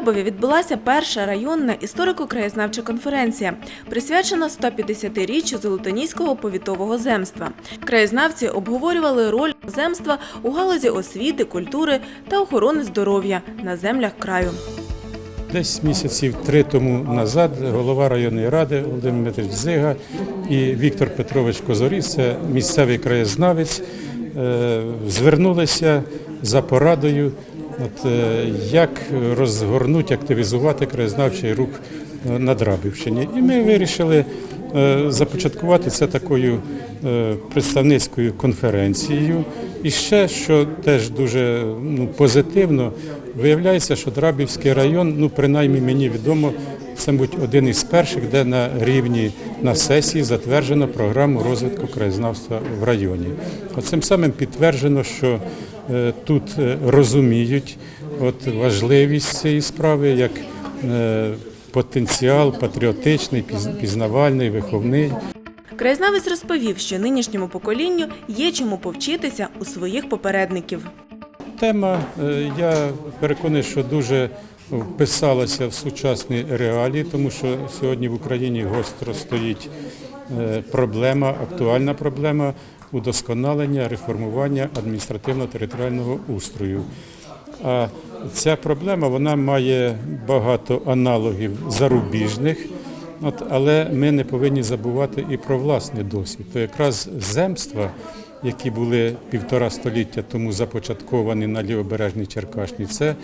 Драбові відбулася перша районна історико-краєзнавча конференція, присвячена 150-річчю Золотоніського повітового земства. Краєзнавці обговорювали роль земства у галузі освіти, культури та охорони здоров'я на землях краю. Десь місяців три тому назад голова районної ради Володимир Дмитрович Зига і Віктор Петрович Козоріс, це місцевий краєзнавець, е, звернулися за порадою, от, е, як розгорнути, активізувати краєзнавчий рух е, на Драбівщині. І ми вирішили е, започаткувати це такою представницькою конференцією. І ще, що теж дуже ну, позитивно, виявляється, що Драбівський район, ну принаймні мені відомо, це мабуть один із перших, де на рівні на сесії затверджено програму розвитку краєзнавства в районі. Цим самим підтверджено, що тут е, розуміють от, важливість цієї справи як е, потенціал патріотичний, пізнавальний, виховний. Краєзнавець розповів, що нинішньому поколінню є чому повчитися у своїх попередників. Тема, е, я переконаний, що дуже вписалася в сучасні реалії, тому що сьогодні в Україні гостро стоїть е, проблема, актуальна проблема удосконалення, реформування адміністративно-територіального устрою. А ця проблема вона має багато аналогів зарубіжних, от, але ми не повинні забувати і про власний досвід. То якраз земства, які були півтора століття тому започатковані на лівобережній Черкашні, це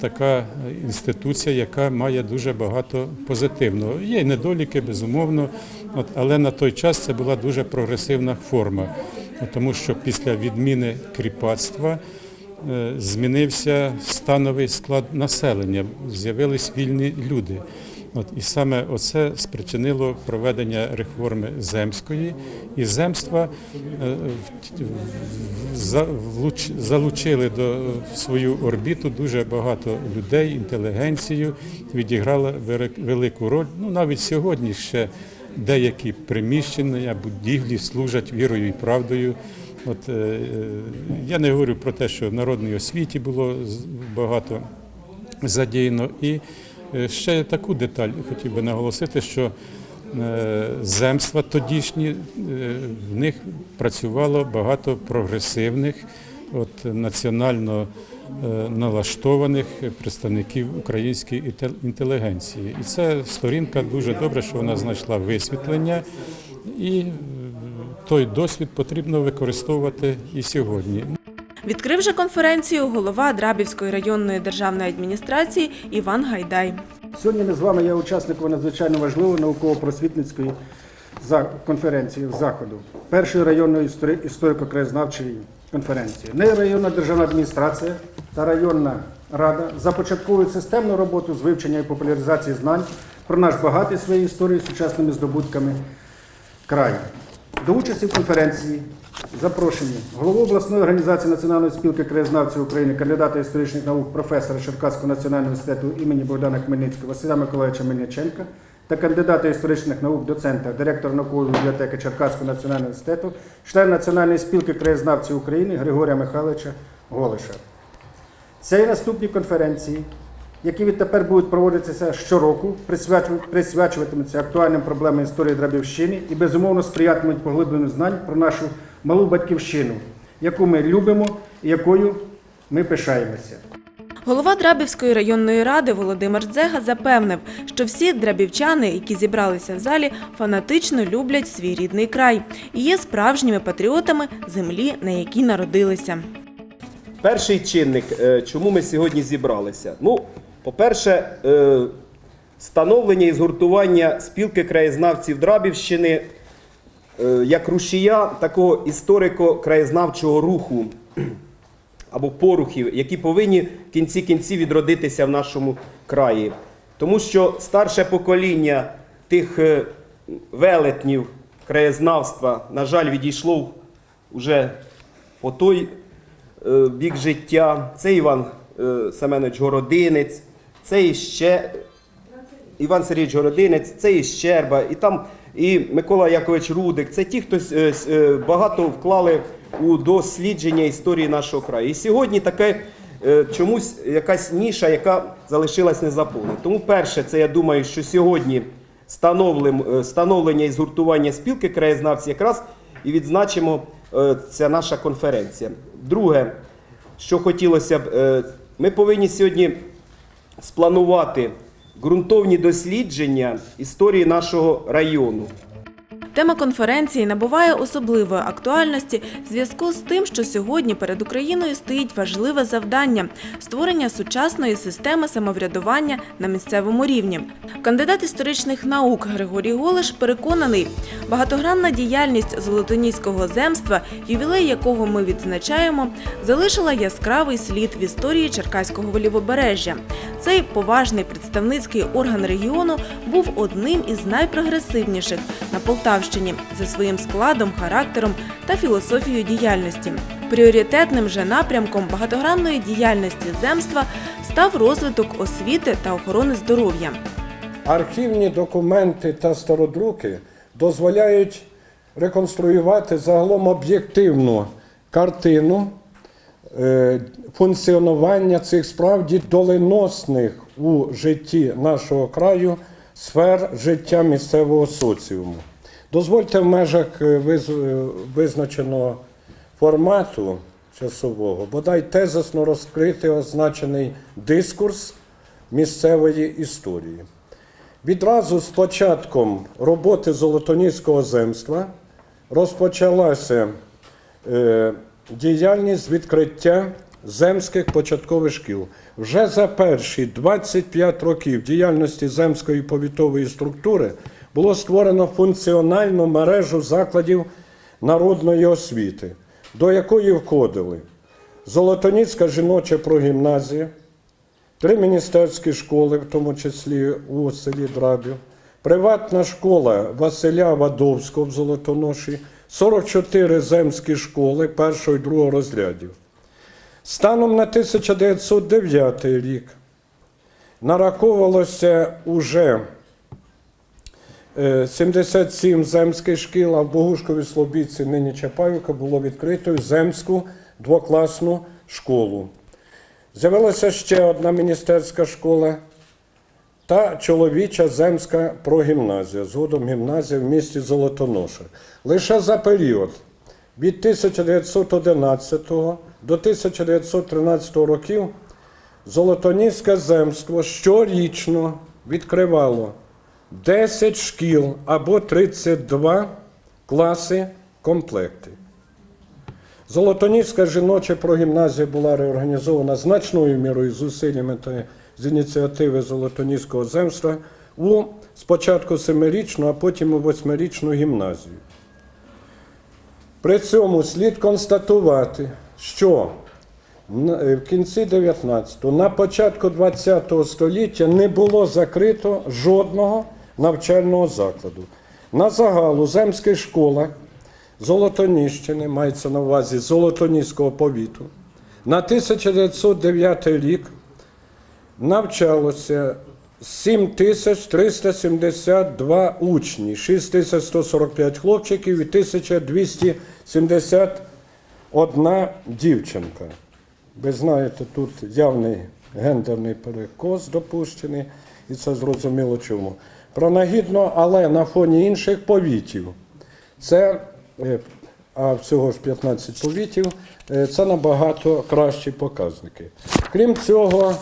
така інституція, яка має дуже багато позитивного. Є й недоліки, безумовно, але на той час це була дуже прогресивна форма, тому що після відміни кріпацтва е, змінився становий склад населення, з'явились вільні люди. От, і саме оце спричинило проведення реформи земської, і земства е, залучили до свою орбіту дуже багато людей, інтелігенцію, відіграла велику роль. Ну навіть сьогодні ще деякі приміщення, будівлі служать вірою і правдою. От, е, е, я не говорю про те, що в народній освіті було багато задіяно. І ще таку деталь хотів би наголосити, що е, земства тодішні, е, в них працювало багато прогресивних, от, національно е, налаштованих представників української інтелігенції. І це сторінка дуже добре, що вона знайшла висвітлення. І е, той досвід потрібно використовувати і сьогодні. Відкрив же конференцію голова Драбівської районної державної адміністрації Іван Гайдай. Сьогодні ми з вами є учасниками надзвичайно важливої науково-просвітницької конференції заходу, першої районної історико-краєзнавчої конференції. Не районна державна адміністрація та районна рада започатковують системну роботу з вивчення і популяризації знань про наш багатий своєї історії сучасними здобутками краю. До участі в конференції запрошені голову обласної організації Національної спілки краєзнавців України, кандидата історичних наук, професора Черкаського національного університету імені Богдана Хмельницького Василя Миколаївича Мельниченка та кандидата історичних наук, доцента, директора наукової бібліотеки Черкаського національного університету, член Національної спілки краєзнавців України Григорія Михайловича Голиша. Це наступні конференції, які відтепер будуть проводитися щороку, присвячуватимуться актуальним проблемам історії Драбівщини і безумовно сприятимуть поглибленню знань про нашу малу батьківщину, яку ми любимо і якою ми пишаємося. Голова Драбівської районної ради Володимир Дзега запевнив, що всі драбівчани, які зібралися в залі, фанатично люблять свій рідний край і є справжніми патріотами землі, на якій народилися. Перший чинник, е, чому ми сьогодні зібралися? Ну, по-перше, е, становлення і згуртування спілки краєзнавців Драбівщини як рушія такого історико-краєзнавчого руху або порухів, які повинні в кінці кінці відродитися в нашому краї. Тому що старше покоління тих е, велетнів краєзнавства, на жаль, відійшло вже по той е, бік життя. Це Іван е, Семенович Городинець, це іще Іван Сергійович Городинець, це і Щерба, і там і Микола Якович Рудик. Це ті, хто е, е, багато вклали у дослідження історії нашого краю. І сьогодні таке е, чомусь якась ніша, яка залишилась незаповнена. Тому перше, це я думаю, що сьогодні е, і згуртування спілки краєзнавців якраз і відзначимо ця наша конференція. Друге, що хотілося б, ми повинні сьогодні спланувати ґрунтовні дослідження історії нашого району. Тема конференції набуває особливої актуальності в зв'язку з тим, що сьогодні перед Україною стоїть важливе завдання створення сучасної системи самоврядування на місцевому рівні. Кандидат історичних наук Григорій Голиш переконаний, багатогранна діяльність Золотоніського земства, ювілей якого ми відзначаємо, залишила яскравий слід в історії Черкаського лівобережжя. Цей поважний представницький орган регіону був одним із найпрогресивніших на Полтавщині за своїм складом, характером та філософією діяльності. Пріоритетним же напрямком багатогранної діяльності земства став розвиток освіти та охорони здоров'я. Архівні документи та стародруки дозволяють реконструювати загалом об'єктивну картину е, функціонування цих справді доленосних у житті нашого краю сфер життя місцевого соціуму. Дозвольте в межах е, е, визначеного формату часового, бодай тезисно розкрити означений дискурс місцевої історії. Відразу з початком роботи Золотоніського земства розпочалася е, діяльність відкриття земських початкових шкіл. Вже за перші 25 років діяльності земської повітової структури було створено функціональну мережу закладів народної освіти, до якої входили Золотоніцька жіноча прогімназія, Три міністерські школи, в тому числі у селі Драбів, приватна школа Василя Вадовського в Золотоноші, 44 земські школи першого і другого розрядів. Станом на 1909 рік нараховувалося уже 77 земських шкіл, а в Богушковій Слобідці, нині Чапаївка, було відкрито земську двокласну школу. З'явилася ще одна міністерська школа та чоловіча земська прогімназія, згодом гімназія в місті Золотоноша. Лише за період від 1911 до 1913 років Золотоніське земство щорічно відкривало 10 шкіл або 32 класи комплекти. Золотоніська жіноча прогімназія була реорганізована значною мірою зусиллями та з ініціативи Золотоніського земства у спочатку семирічну, а потім у восьмирічну гімназію. При цьому слід констатувати, що е, в кінці 19-го, на початку 20-го століття не було закрито жодного навчального закладу. На загал у земських школах Золотоніщини, мається на увазі Золотоніського повіту, на 1909 рік навчалося 7372 учні, 6145 хлопчиків і 1271 дівчинка. Ви знаєте, тут явний гендерний перекос допущений, і це зрозуміло чому. Пронагідно, але на фоні інших повітів. Це, е, а всього ж 15 повітів, е, це набагато кращі показники. Крім цього,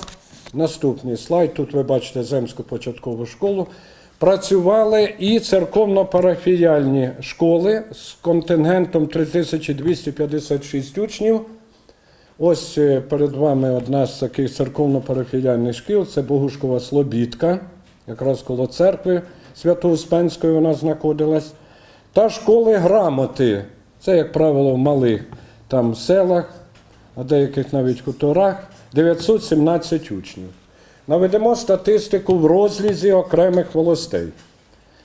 наступний слайд, тут ви бачите земську початкову школу. Працювали і церковно-парафіяльні школи з контингентом 3256 учнів. Ось е, перед вами одна з таких церковно-парафіяльних шкіл, це Богушкова Слобідка, якраз коло церкви Свято-Успенської вона знаходилась. Та школи грамоти, це, як правило, в малих там селах, а деяких навіть хуторах, 917 учнів. Наведемо статистику в розрізі окремих волостей.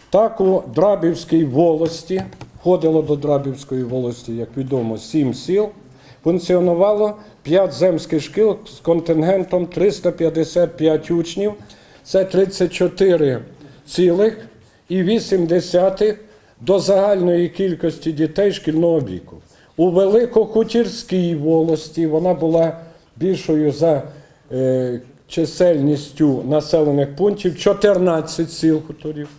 Так, у Драбівській волості, входило до Драбівської волості, як відомо, сім сіл, функціонувало 5 земських шкіл з контингентом 355 учнів. Це 34,8 до загальної кількості дітей шкільного віку. У Великохутірській волості вона була більшою за е, чисельністю населених пунктів 14 сіл хуторів,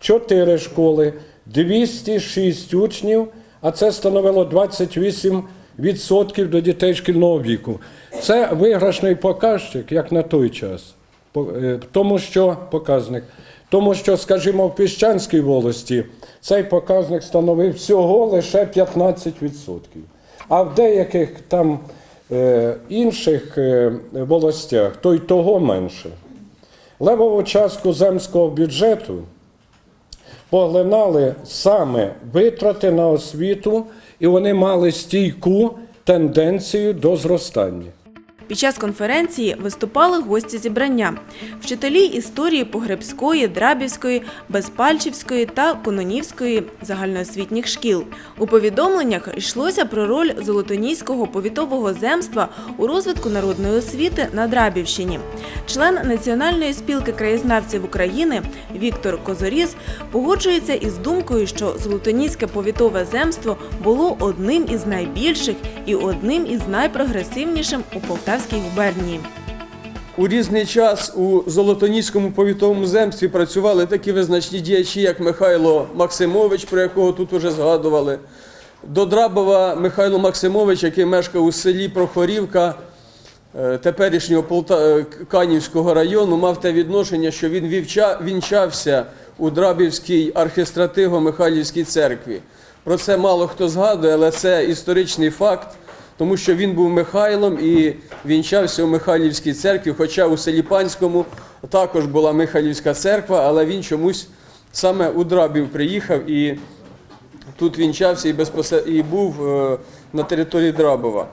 4 школи, 206 учнів, а це становило 28% до дітей шкільного віку. Це виграшний показчик, як на той час. Е, Тому що показник. Тому що, скажімо, в Піщанській волості цей показник становив всього лише 15%. А в деяких там е, інших е, волостях то й того менше. Левову частку земського бюджету поглинали саме витрати на освіту, і вони мали стійку тенденцію до зростання. Під час конференції виступали гості зібрання, вчителі історії Погребської, Драбівської, Безпальчівської та Кононівської загальноосвітніх шкіл. У повідомленнях йшлося про роль Золотоніського повітового земства у розвитку народної освіти на Драбівщині. Член Національної спілки краєзнавців України Віктор Козоріс погоджується із думкою, що Золотоніське повітове земство було одним із найбільших і одним із найпрогресивнішим у Полтавській губернії. У різний час у Золотоніському повітовому земстві працювали такі визначні діячі, як Михайло Максимович, про якого тут уже згадували. До Драбова Михайло Максимович, який мешкав у селі Прохорівка е, теперішнього Полта... е, Канівського району, мав те відношення, що він вівча... вінчався у Драбівській архістратиго-Михайлівській церкві. Про це мало хто згадує, але це історичний факт, тому що він був Михайлом і вінчався у Михайлівській церкві, хоча у селі Панському також була Михайлівська церква, але він чомусь саме у Драбів приїхав і тут вінчався і, безпосер... і був е, на території Драбова.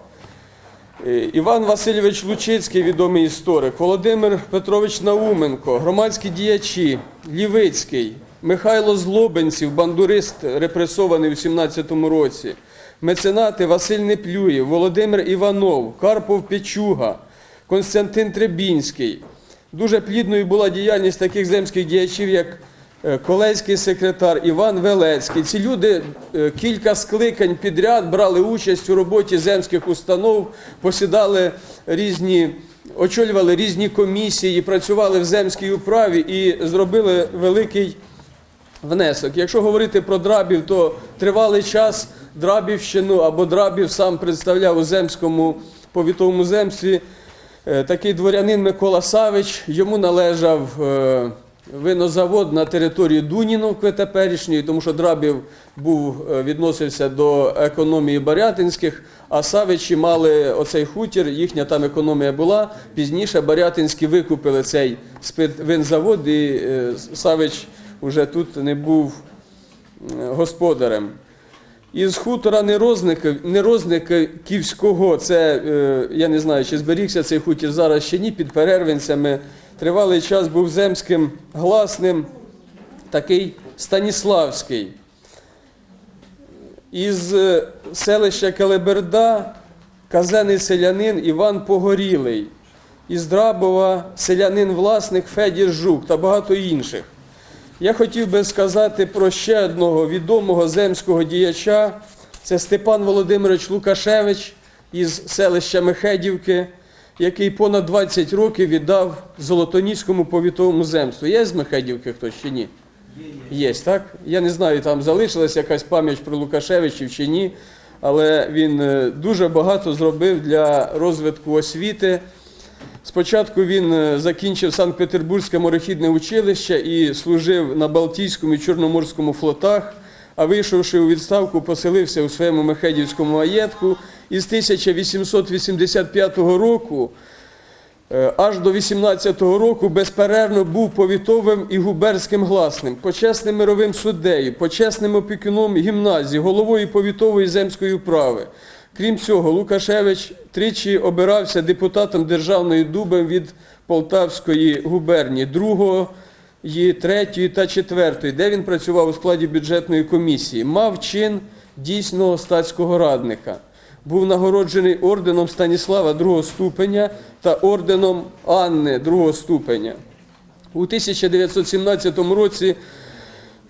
Е, Іван Васильович Лучицький, відомий історик, Володимир Петрович Науменко, громадські діячі, Лівицький, Михайло Злобенців, бандурист, репресований у 17-му році, меценати Василь Неплюєв, Володимир Іванов, Карпов Печуга, Константин Требінський. Дуже плідною була діяльність таких земських діячів, як е, Колейський секретар Іван Велецький. Ці люди е, кілька скликань підряд брали участь у роботі земських установ, посідали різні, очолювали різні комісії, працювали в земській управі і зробили великий внесок. Якщо говорити про драбів, то тривалий час Драбівщину або Драбів сам представляв у земському повітовому земстві е, такий дворянин Микола Савич. Йому належав е, винозавод на території Дуніновки теперішньої, тому що Драбів був, е, відносився до економії Барятинських, а Савичі мали оцей хутір, їхня там економія була. Пізніше Барятинські викупили цей спиртвинзавод, і Савич вже тут не був е, господарем. Із хутора Нерозників, Нерозниківського, це е, я не знаю, чи зберігся цей хутір зараз ще ні, під перервинцями. Тривалий час був земським гласним, такий Станіславський. Із е, селища Келеберда казений селянин Іван Погорілий. Із Драбова селянин власник Федір Жук та багато інших. Я хотів би сказати про ще одного відомого земського діяча. Це Степан Володимирович Лукашевич із селища Мехедівки, який понад 20 років віддав Золотоніському повітовому земству. Є з Мехедівки хтось чи ні? Є, так? Я не знаю, там залишилась якась пам'ять про Лукашевичів чи ні, але він е, дуже багато зробив для розвитку освіти. Спочатку він е, закінчив Санкт-Петербурзьке морехідне училище і служив на Балтійському і Чорноморському флотах, а вийшовши у відставку, поселився у своєму Мехедівському маєтку. І з 1885 року е, аж до 18-го року безперервно був повітовим і губерським гласним, почесним мировим суддею, почесним опікуном гімназії, головою повітової земської управи. Крім цього, Лукашевич тричі обирався депутатом Державної дуби від Полтавської губернії, другого, третьої та четвертої, де він працював у складі бюджетної комісії. Мав чин дійсного статського радника. Був нагороджений орденом Станіслава другого ступеня та орденом Анни другого ступеня. У 1917 році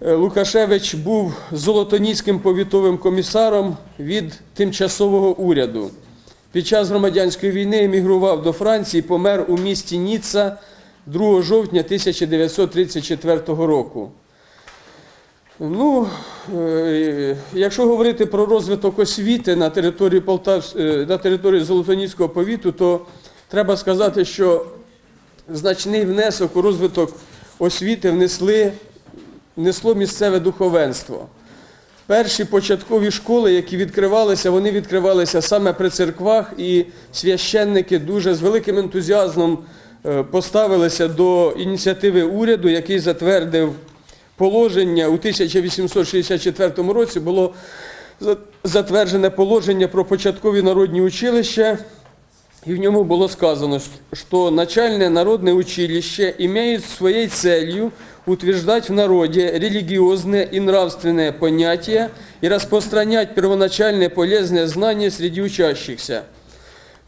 Лукашевич був золотоніським повітовим комісаром від тимчасового уряду. Під час громадянської війни емігрував до Франції, помер у місті Ніцца 2 жовтня 1934 року. Ну, е, якщо говорити про розвиток освіти на території Полтав, е, на території Золотоніського повіту, то треба сказати, що значний внесок у розвиток освіти внесли, внесло місцеве духовенство. Перші початкові школи, які відкривалися, вони відкривалися саме при церквах, і священники дуже з великим ентузіазмом е, поставилися до ініціативи уряду, який затвердив положення у 1864 році було затверджене положення про початкові народні училища, и в нем было сказано, что начальное народное училище имеет своей целью утверждать в народе религиозные и нравственные понятия и распространять первоначальные полезные знания среди учащихся.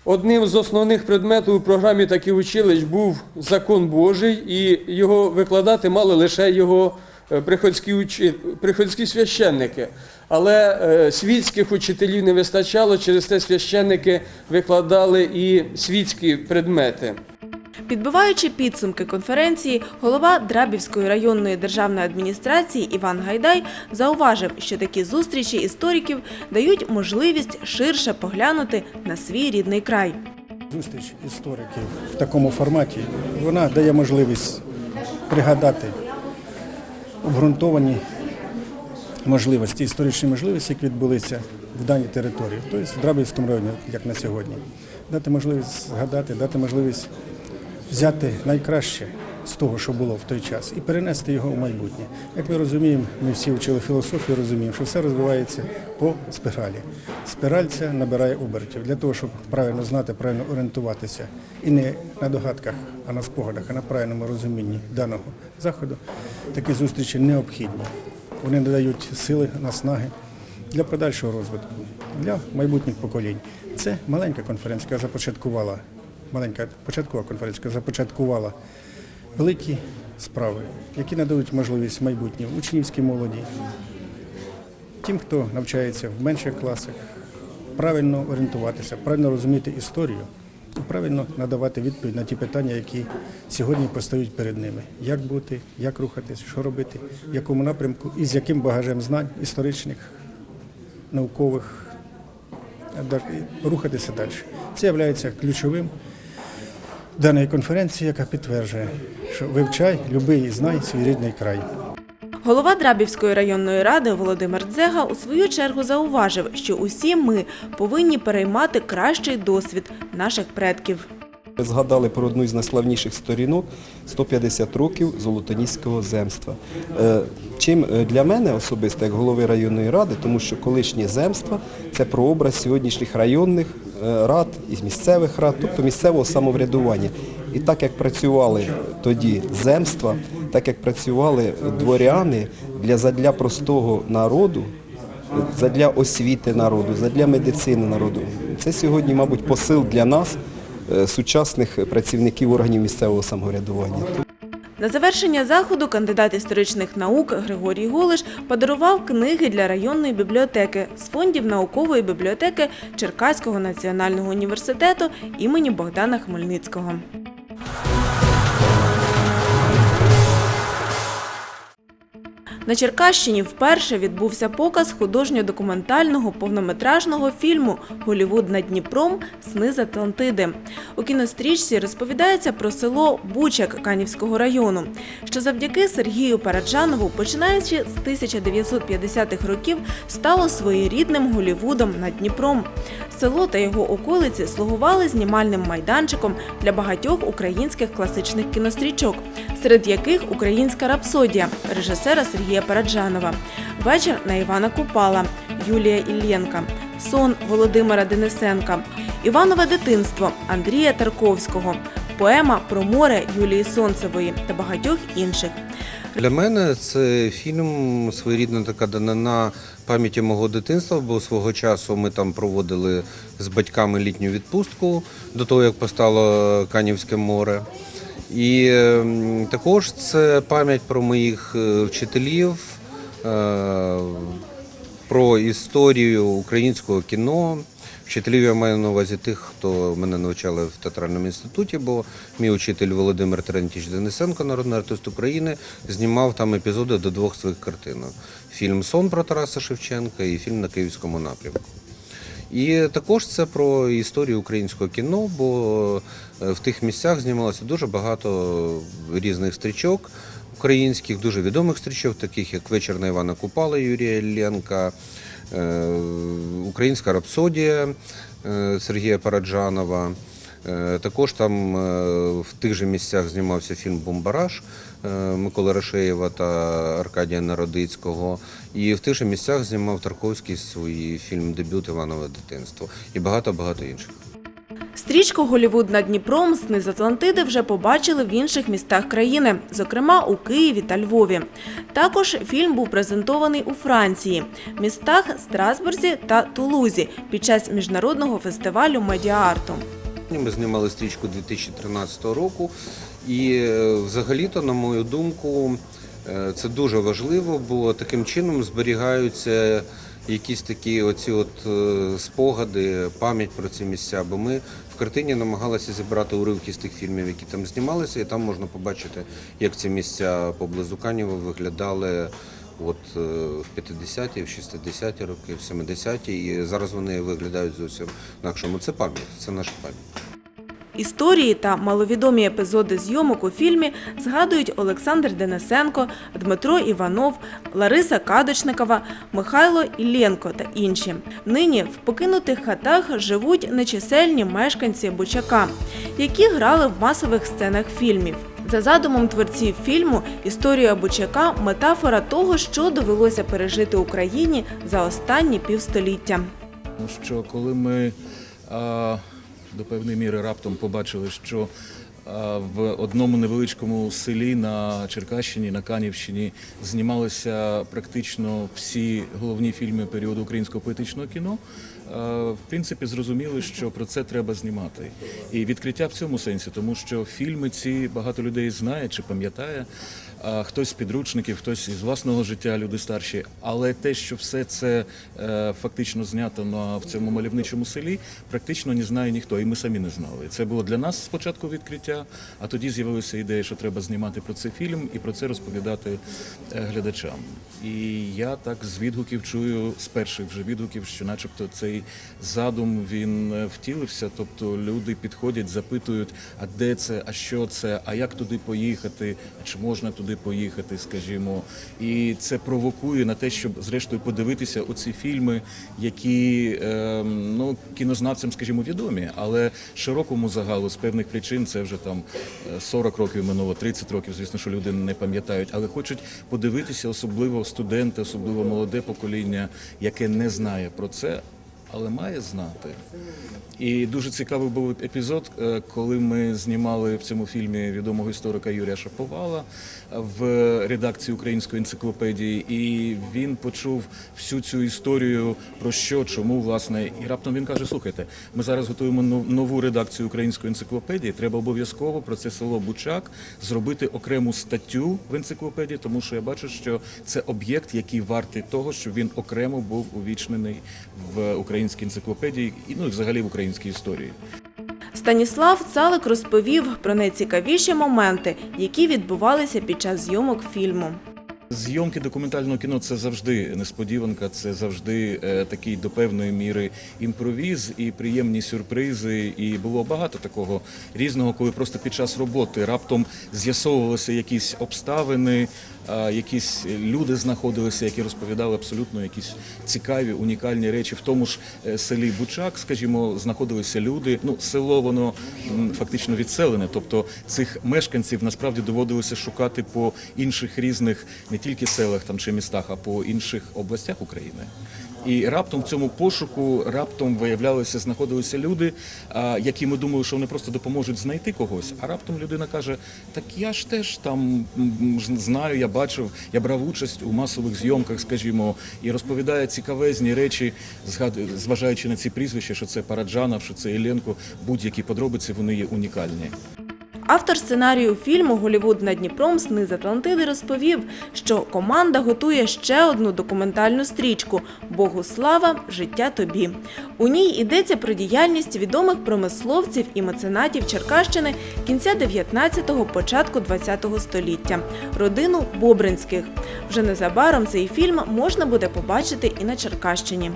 Одним з основних предметів у програмі таких училищ був закон Божий, і його викладати мали лише його е, приходські, учи... приходські священники. Але е, світських учителів не вистачало, через те священники викладали і світські предмети. Підбиваючи підсумки конференції, голова Драбівської районної державної адміністрації Іван Гайдай зауважив, що такі зустрічі істориків дають можливість ширше поглянути на свій рідний край. Зустріч істориків в такому форматі вона дає можливість пригадати обґрунтовані можливості, історичні можливості, які відбулися в даній території, тобто в Драбівському районі, як на сьогодні. Дати можливість згадати, дати можливість взяти найкраще з того, що було в той час, і перенести його в майбутнє. Як ми розуміємо, ми всі вчили філософію, розуміємо, що все розвивається по спіралі. Спіраль ця набирає обертів для того, щоб правильно знати, правильно орієнтуватися і не на догадках, а на спогадах, а на правильному розумінні даного заходу. Такі зустрічі необхідні. Вони надають сили, наснаги для подальшого розвитку, для майбутніх поколінь. Це маленька конференція, яка започаткувала, маленька початкова конференція, започаткувала великі справи, які надають можливість майбутнім учнівській молоді, тим, хто навчається в менших класах, правильно орієнтуватися, правильно розуміти історію і правильно надавати відповідь на ті питання, які сьогодні постають перед ними. Як бути, як рухатись, що робити, в якому напрямку і з яким багажем знань історичних, наукових, рухатися далі. Це є ключовим даної конференції, яка підтверджує, що вивчай, люби і знай свій рідний край. Голова Драбівської районної ради Володимир Дзега у свою чергу зауважив, що усі ми повинні переймати кращий досвід наших предків. Ви згадали про одну із найславніших сторінок 150 років Золотоніського земства. Е, Чим е, для мене особисто, як голови районної ради, тому що колишнє земство це прообраз сьогоднішніх районних е, рад і місцевих рад, тобто місцевого самоврядування. І так як працювали тоді земства, так як працювали дворяни для простого народу, задля освіти народу, задля медицини народу. Це сьогодні, мабуть, посил для нас, е, сучасних працівників органів місцевого самоврядування. На завершення заходу кандидат історичних наук Григорій Голиш подарував книги для районної бібліотеки з фондів наукової бібліотеки Черкаського національного університету імені Богдана Хмельницького. Bye. На Черкащині вперше відбувся показ художньо-документального повнометражного фільму Голівуд над Дніпром Сни з Атлантиди. У кінострічці розповідається про село Бучак Канівського району, що завдяки Сергію Параджанову, починаючи з 1950-х років, стало своєрідним Голівудом над Дніпром. Село та його околиці слугували знімальним майданчиком для багатьох українських класичних кінострічок, серед яких українська рапсодія режисера Сергія Параджанова, вечір на Івана Купала, Юлія Іллєнка, сон Володимира Денисенка, Іванове дитинство Андрія Тарковського, поема про море Юлії Сонцевої та багатьох інших. Для мене це фільм своєрідна така данина пам'яті мого дитинства, бо свого часу ми там проводили з батьками літню відпустку до того, як постало Канівське море. І ем, також це пам'ять про моїх е, вчителів, е, про історію українського кіно, Вчителів я маю на увазі тих, хто мене навчали в театральному інституті, бо мій учитель Володимир Терентіч Денисенко, народний артист України, знімав там епізоди до двох своїх картин: фільм Сон про Тараса Шевченка і фільм на Київському напрямку. І також це про історію українського кіно, бо е, в тих місцях знімалося дуже багато різних стрічок українських, дуже відомих стрічок, таких як Вечір на Івана Купала Юрія Іллєнка, е, Українська рапсодія е, Сергія Параджанова. Е, Також там е, в тих же місцях знімався фільм Бомбараж е, Миколи Рашеєва та Аркадія Народицького. І в тих же місцях знімав Тарковський свій фільм Дебют Іванове дитинство і багато-багато інших. Стрічку Голівуд над Дніпром «Сни з Атлантиди вже побачили в інших містах країни, зокрема у Києві та Львові. Також фільм був презентований у Франції, містах Страсбурзі та Тулузі під час міжнародного фестивалю медіаарту. Ми знімали стрічку 2013 року, і е, взагалі-то, на мою думку, е, це дуже важливо, бо таким чином зберігаються якісь такі оці от е, спогади, пам'ять про ці місця. Бо ми в картині намагалися зібрати уривки з тих фільмів, які там знімалися, і там можна побачити, як ці місця поблизу Канєва виглядали. От е, в 50-ті, в 60-ті роки, в 70-ті, і зараз вони виглядають зовсім інакшому. Це пам'ять, це наша пам'ять. Історії та маловідомі епізоди зйомок у фільмі згадують Олександр Денисенко, Дмитро Іванов, Лариса Кадочникова, Михайло Іллєнко та інші. Нині в покинутих хатах живуть нечисельні мешканці Бучака, які грали в масових сценах фільмів. За задумом творців фільму, історія Бучака метафора того, що довелося пережити Україні за останні півстоліття. Що коли ми до певної міри раптом побачили, що в одному невеличкому селі на Черкащині, на Канівщині знімалися практично всі головні фільми періоду українського поетичного кіно, в принципі, зрозуміли, що про це треба знімати. І відкриття в цьому сенсі, тому що фільми ці багато людей знає чи пам'ятає. Хтось з підручників, хтось із власного життя, люди старші. Але те, що все це е, фактично знято на в цьому мальовничому селі, практично не знає ніхто, і ми самі не знали. Це було для нас спочатку відкриття, а тоді з'явилася ідея, що треба знімати про це фільм і про це розповідати е, глядачам. І я так з відгуків чую з перших вже відгуків, що, начебто, цей задум він е, втілився. Тобто люди підходять, запитують, а де це, а що це, а як туди поїхати, чи можна туди поїхати, скажімо. І це провокує на те, щоб зрештою подивитися оці фільми, які е, ну кінознавцям, скажімо, відомі, але широкому загалу з певних причин це вже там е, 40 років минуло, 30 років, звісно, що люди не пам'ятають, але хочуть подивитися, особливо студенти, особливо молоде покоління, яке не знає про це, але має знати. І дуже цікавий був епізод, е, коли ми знімали в цьому фільмі відомого історика Юрія Шаповала в редакції української енциклопедії, і він почув всю цю історію про що, чому, власне, і раптом він каже: слухайте, ми зараз готуємо нов- нову редакцію української енциклопедії. Треба обов'язково про це село Бучак зробити окрему статтю в енциклопедії, тому що я бачу, що це об'єкт, який вартий того, щоб він окремо був увічнений в українській енциклопедії і ну і взагалі в українській історії. Станіслав Цалик розповів про найцікавіші моменти, які відбувалися під час зйомок фільму. Зйомки документального кіно це завжди несподіванка, це завжди е, такий до певної міри імпровіз і приємні сюрпризи. І було багато такого різного, коли просто під час роботи раптом з'ясовувалися якісь обставини, якісь люди знаходилися, які розповідали абсолютно якісь цікаві, унікальні речі. В тому ж е, селі Бучак, скажімо, знаходилися люди. Ну, село воно фактично відселене, тобто цих мешканців насправді доводилося шукати по інших різних не тільки селах там чи містах, а по інших областях України. І раптом в цьому пошуку раптом виявлялися, знаходилися люди, які ми думали, що вони просто допоможуть знайти когось. А раптом людина каже: Так я ж теж там знаю, я бачив, я брав участь у масових зйомках, скажімо, і розповідає цікавезні речі, зважаючи на ці прізвища, що це Параджанов, що це Єленко, будь-які подробиці вони є унікальні. Автор сценарію фільму Голівуд над Дніпром Сни з Атлантиди розповів, що команда готує ще одну документальну стрічку Богу слава, життя тобі. У ній йдеться про діяльність відомих промисловців і меценатів Черкащини кінця 19-го, початку 20-го століття, родину Бобринських. Вже незабаром цей фільм можна буде побачити і на Черкащині.